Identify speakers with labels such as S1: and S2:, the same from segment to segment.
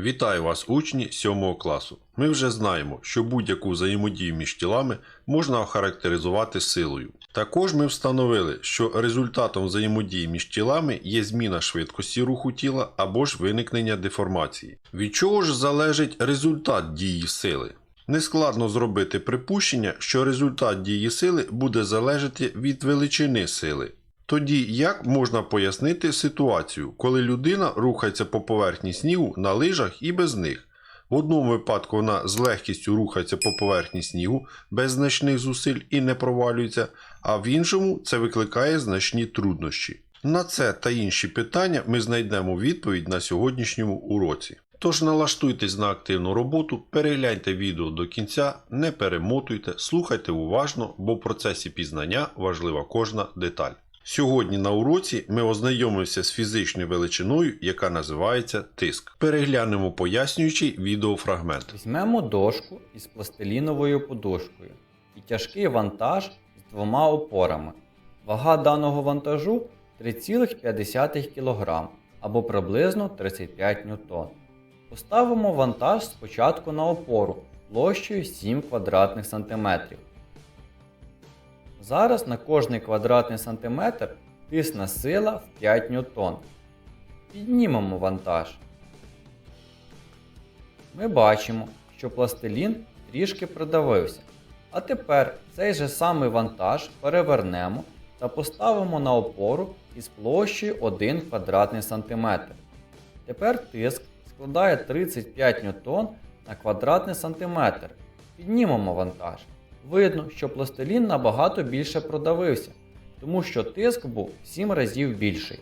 S1: Вітаю вас, учні 7 класу. Ми вже знаємо, що будь-яку взаємодію між тілами можна охарактеризувати силою. Також ми встановили, що результатом взаємодії між тілами є зміна швидкості руху тіла або ж виникнення деформації. Від чого ж залежить результат дії сили? Нескладно зробити припущення, що результат дії сили буде залежати від величини сили. Тоді як можна пояснити ситуацію, коли людина рухається по поверхні снігу на лижах і без них? В одному випадку вона з легкістю рухається по поверхні снігу без значних зусиль і не провалюється, а в іншому це викликає значні труднощі. На це та інші питання ми знайдемо відповідь на сьогоднішньому уроці. Тож налаштуйтесь на активну роботу, перегляньте відео до кінця, не перемотуйте, слухайте уважно, бо в процесі пізнання важлива кожна деталь. Сьогодні на уроці ми ознайомимося з фізичною величиною, яка називається тиск. Переглянемо пояснюючий відеофрагмент.
S2: Візьмемо дошку із пластиліновою подушкою і тяжкий вантаж з двома опорами. Вага даного вантажу 3,5 кг або приблизно 35 ньютон. Поставимо вантаж спочатку на опору площею 7 квадратних сантиметрів. Зараз на кожний квадратний сантиметр тисне сила в 5 ньютон. Піднімемо вантаж. Ми бачимо, що пластилін трішки придавився. А тепер цей же самий вантаж перевернемо та поставимо на опору із площею 1 квадратний сантиметр. Тепер тиск складає 35 ньютон на квадратний сантиметр. Піднімемо вантаж. Видно, що пластилін набагато більше продавився, тому що тиск був в 7 разів більший.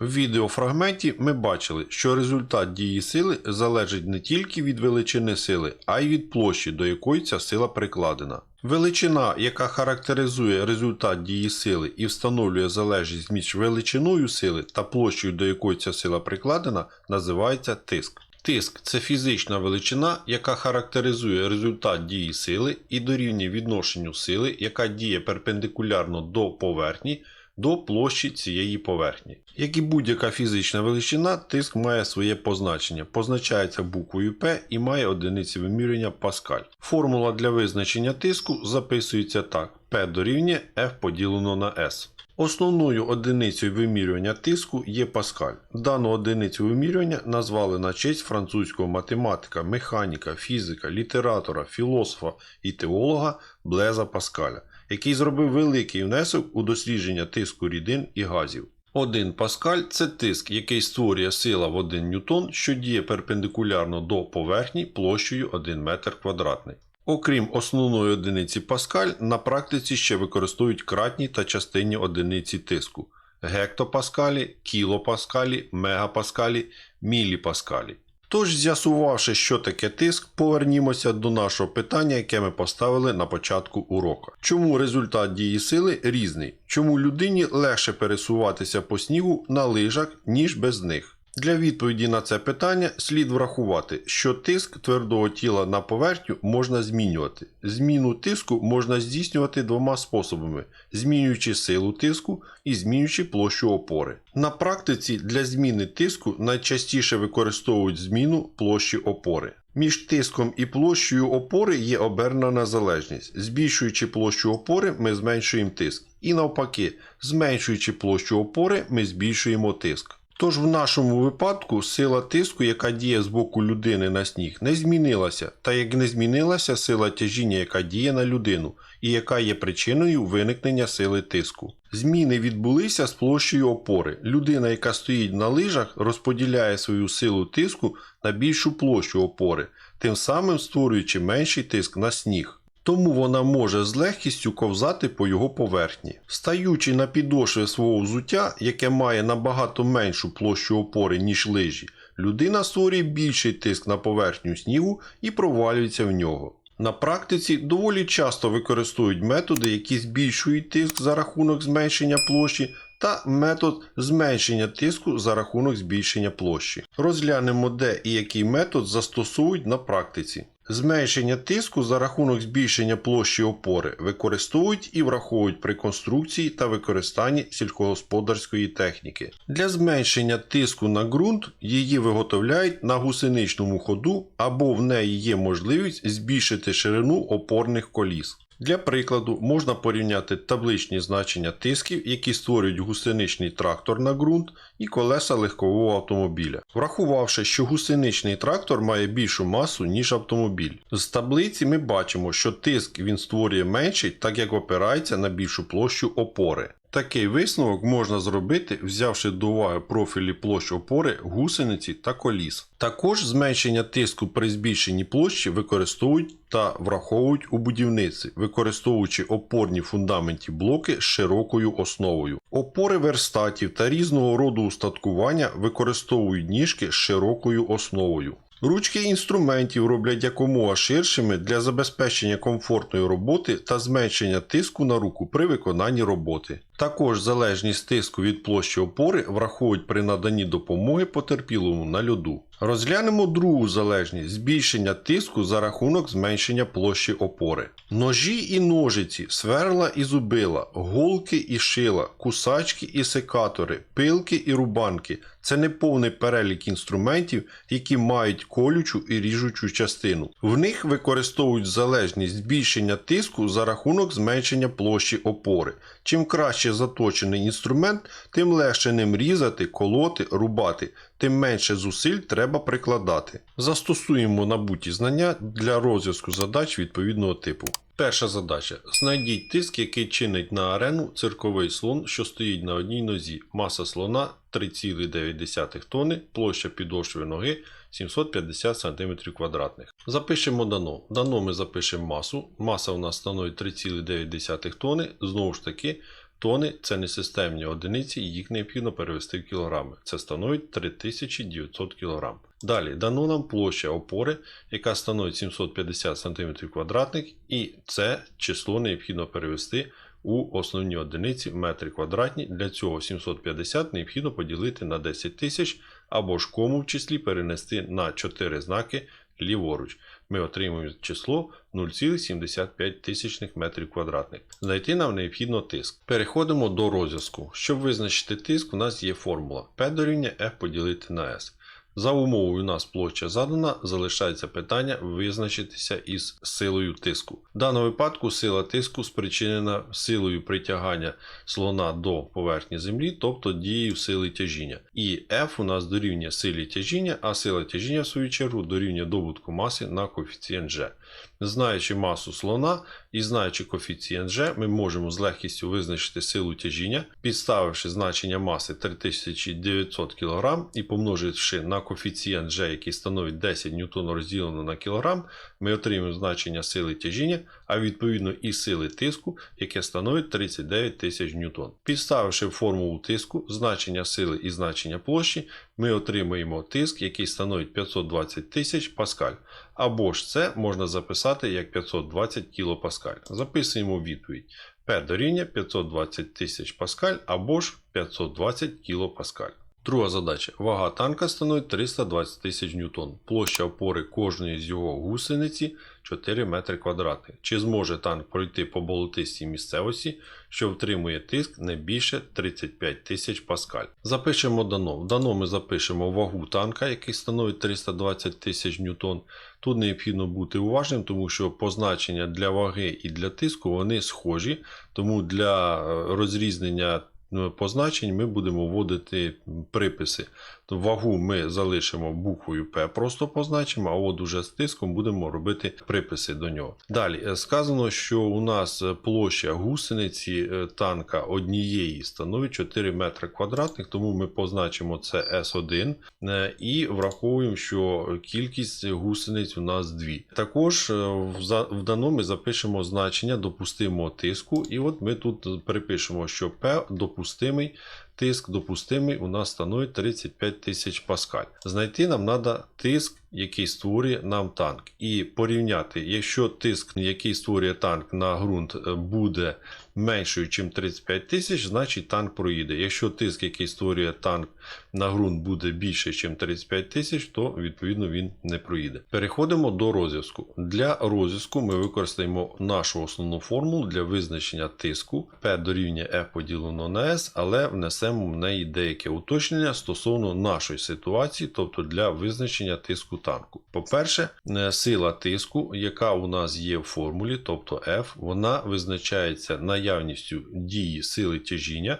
S1: В відеофрагменті ми бачили, що результат дії сили залежить не тільки від величини сили, а й від площі, до якої ця сила прикладена. Величина, яка характеризує результат дії сили і встановлює залежність між величиною сили та площею, до якої ця сила прикладена, називається тиск. Тиск це фізична величина, яка характеризує результат дії сили і дорівнює відношенню сили, яка діє перпендикулярно до поверхні до площі цієї поверхні. Як і будь-яка фізична величина, тиск має своє позначення. Позначається буквою P і має одиниці вимірювання паскаль. Формула для визначення тиску записується так: P дорівнює F поділено на S. Основною одиницею вимірювання тиску є паскаль. Дану одиницю вимірювання назвали на честь французького математика, механіка, фізика, літератора, філософа і теолога Блеза Паскаля, який зробив великий внесок у дослідження тиску рідин і газів. 1 паскаль це тиск, який створює сила в 1 ньютон, що діє перпендикулярно до поверхні площею 1 метр квадратний. Окрім основної одиниці паскаль, на практиці ще використовують кратні та частинні одиниці тиску гектопаскалі, кілопаскалі, мегапаскалі, міліпаскалі. Тож, з'ясувавши, що таке тиск, повернімося до нашого питання, яке ми поставили на початку уроку. Чому результат дії сили різний? Чому людині легше пересуватися по снігу на лижах, ніж без них? Для відповіді на це питання слід врахувати, що тиск твердого тіла на поверхню можна змінювати. Зміну тиску можна здійснювати двома способами: змінюючи силу тиску і змінюючи площу опори. На практиці для зміни тиску найчастіше використовують зміну площі опори. Між тиском і площею опори є обернена залежність. Збільшуючи площу опори, ми зменшуємо тиск. І навпаки, зменшуючи площу опори, ми збільшуємо тиск. Тож в нашому випадку сила тиску, яка діє з боку людини на сніг, не змінилася, та як не змінилася сила тяжіння, яка діє на людину, і яка є причиною виникнення сили тиску. Зміни відбулися з площею опори. Людина, яка стоїть на лижах, розподіляє свою силу тиску на більшу площу опори, тим самим створюючи менший тиск на сніг. Тому вона може з легкістю ковзати по його поверхні. Стаючи на підошви свого взуття, яке має набагато меншу площу опори, ніж лижі, людина створює більший тиск на поверхню снігу і провалюється в нього. На практиці доволі часто використовують методи, які збільшують тиск за рахунок зменшення площі та метод зменшення тиску за рахунок збільшення площі. Розглянемо, де і який метод застосують на практиці. Зменшення тиску за рахунок збільшення площі опори використовують і враховують при конструкції та використанні сільськогосподарської техніки. Для зменшення тиску на ґрунт її виготовляють на гусеничному ходу або в неї є можливість збільшити ширину опорних коліс. Для прикладу можна порівняти табличні значення тисків, які створюють гусеничний трактор на ґрунт і колеса легкового автомобіля, врахувавши, що гусеничний трактор має більшу масу, ніж автомобіль. З таблиці ми бачимо, що тиск він створює менший, так як опирається на більшу площу опори. Такий висновок можна зробити, взявши до уваги профілі площ опори, гусениці та коліс. Також зменшення тиску при збільшенні площі використовують та враховують у будівництві, використовуючи опорні фундаментні блоки з широкою основою. Опори верстатів та різного роду устаткування використовують ніжки з широкою основою. Ручки інструментів роблять якомога ширшими для забезпечення комфортної роботи та зменшення тиску на руку при виконанні роботи. Також залежність тиску від площі опори враховують при наданні допомоги потерпілому на льоду. Розглянемо другу залежність збільшення тиску за рахунок зменшення площі опори. Ножі і ножиці, сверла і зубила, голки і шила, кусачки і секатори, пилки і рубанки це не повний перелік інструментів, які мають колючу і ріжучу частину. В них використовують залежність збільшення тиску за рахунок зменшення площі опори. Чим краще заточений інструмент, тим легше ним різати, колоти, рубати, тим менше зусиль треба прикладати. Застосуємо набуті знання для розв'язку задач відповідного типу. Перша задача. Знайдіть тиск, який чинить на арену цирковий слон, що стоїть на одній нозі. Маса слона 3,9 тонни, площа підошви ноги 750 см2. Запишемо дано. Дано ми запишемо масу. Маса у нас становить 3,9 тонни. Знову ж таки, тони це не системні одиниці, їх необхідно перевести в кілограми. Це становить 3900 кг. Далі дано нам площа опори, яка становить 750 см квадратних, і це число необхідно перевести у основні одиниці метри квадратні. Для цього 750 необхідно поділити на 10 тисяч або ж кому в числі перенести на 4 знаки ліворуч. Ми отримуємо число 0,75 тисячних метрів квадратних. Знайти нам необхідно тиск. Переходимо до розв'язку. Щоб визначити тиск, у нас є формула P дорівнює F поділити на S. За умовою нас площа задана, залишається питання визначитися із силою тиску. В даному випадку сила тиску спричинена силою притягання слона до поверхні землі, тобто дією сили тяжіння. І F у нас дорівнює силі тяжіння, а сила тяжіння, в свою чергу, дорівнює добутку маси на коефіцієнт G. Знаючи масу слона і знаючи коефіцієнт G, ми можемо з легкістю визначити силу тяжіння, підставивши значення маси 3900 кг і помноживши на коефіцієнт G, який становить 10 ньютон розділено на кілограм, ми отримаємо значення сили тяжіння, а відповідно і сили тиску, яке становить 39 тисяч ньютон. Підставивши формулу тиску значення сили і значення площі, ми отримаємо тиск, який становить 520 тисяч паскаль. Або ж це можна записати як 520 кілопаскаль. Записуємо відповідь. P дорівнює 520 тисяч паскаль або ж 520 кілопаскаль. Друга задача. Вага танка становить 320 тисяч ньютон. Площа опори кожної з його гусениці 4 метри квадратних. Чи зможе танк пройти по болотистій місцевості, що втримує тиск не більше 35 тисяч паскаль? Запишемо дано. В дано ми запишемо вагу танка, який становить 320 тисяч ньютон. Тут необхідно бути уважним, тому що позначення для ваги і для тиску вони схожі, тому для е, розрізнення позначень ми будемо вводити приписи. Вагу ми залишимо буквою P, просто позначимо, а от уже з тиском будемо робити приписи до нього. Далі е, сказано, що у нас е, площа гусениці е, танка однієї становить 4 метри квадратних, тому ми позначимо це S1 е, і враховуємо, що кількість гусениць у нас 2. Також е, в дано ми запишемо значення допустимого тиску, і от ми тут перепишемо, що П P допустимий. Тиск допустимий у нас становить 35 тисяч паскаль. Знайти нам треба тиск який створює нам танк, і порівняти, якщо тиск, який створює танк на ґрунт, е, буде меншою, ніж 35 тисяч, значить танк проїде. Якщо тиск, який створює танк на ґрунт, буде більше, ніж 35 тисяч, то відповідно він не проїде. Переходимо до розв'язку. Для розв'язку ми використаємо нашу основну формулу для визначення тиску P дорівнює F поділено на S, але внесемо в неї деяке уточнення стосовно нашої ситуації, тобто для визначення тиску танку. По-перше, е, сила тиску, яка у нас є в формулі, тобто F, вона визначається наявністю дії сили тяжіння.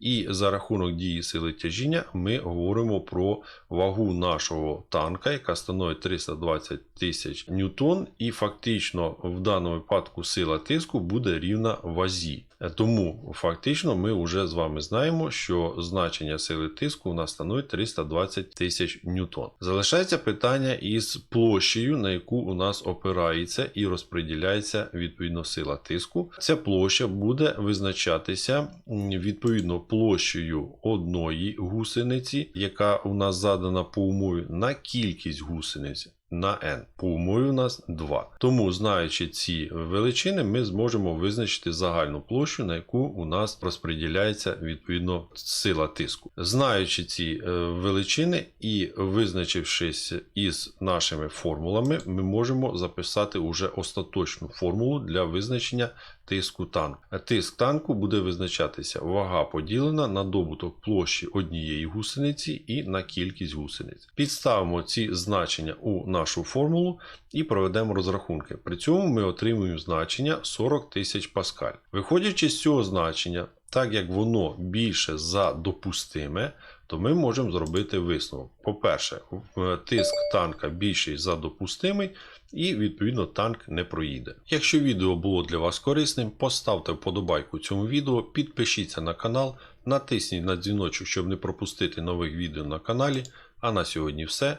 S1: І за рахунок дії сили тяжіння ми говоримо про вагу нашого танка, яка становить 320 тисяч ньютон, і фактично в даному випадку сила тиску буде рівна вазі. Тому фактично ми вже з вами знаємо, що значення сили тиску у нас становить 320 тисяч ньютон. Залишається питання із площею, на яку у нас опирається і розподіляється відповідно сила тиску. Ця площа буде визначатися відповідно площею одної гусениці, яка у нас задана по умові на кількість гусениць. На n. По умові у нас 2. Тому, знаючи ці величини, ми зможемо визначити загальну площу, на яку у нас розподіляється відповідно сила тиску. Знаючи ці е, величини і визначившись із нашими формулами, ми можемо записати уже остаточну формулу для визначення тиску танку. Тиск танку буде визначатися вага поділена на добуток площі однієї гусениці і на кількість гусениць. Підставимо ці значення у нашу формулу і проведемо розрахунки. При цьому ми отримуємо значення 40 тисяч паскаль. Виходячи з цього значення, так як воно більше за допустиме, то ми можемо зробити висновок. По-перше, тиск танка більший за допустимий, і відповідно танк не проїде. Якщо відео було для вас корисним, поставте вподобайку цьому відео, підпишіться на канал, натисніть на дзвіночок, щоб не пропустити нових відео на каналі. А на сьогодні все.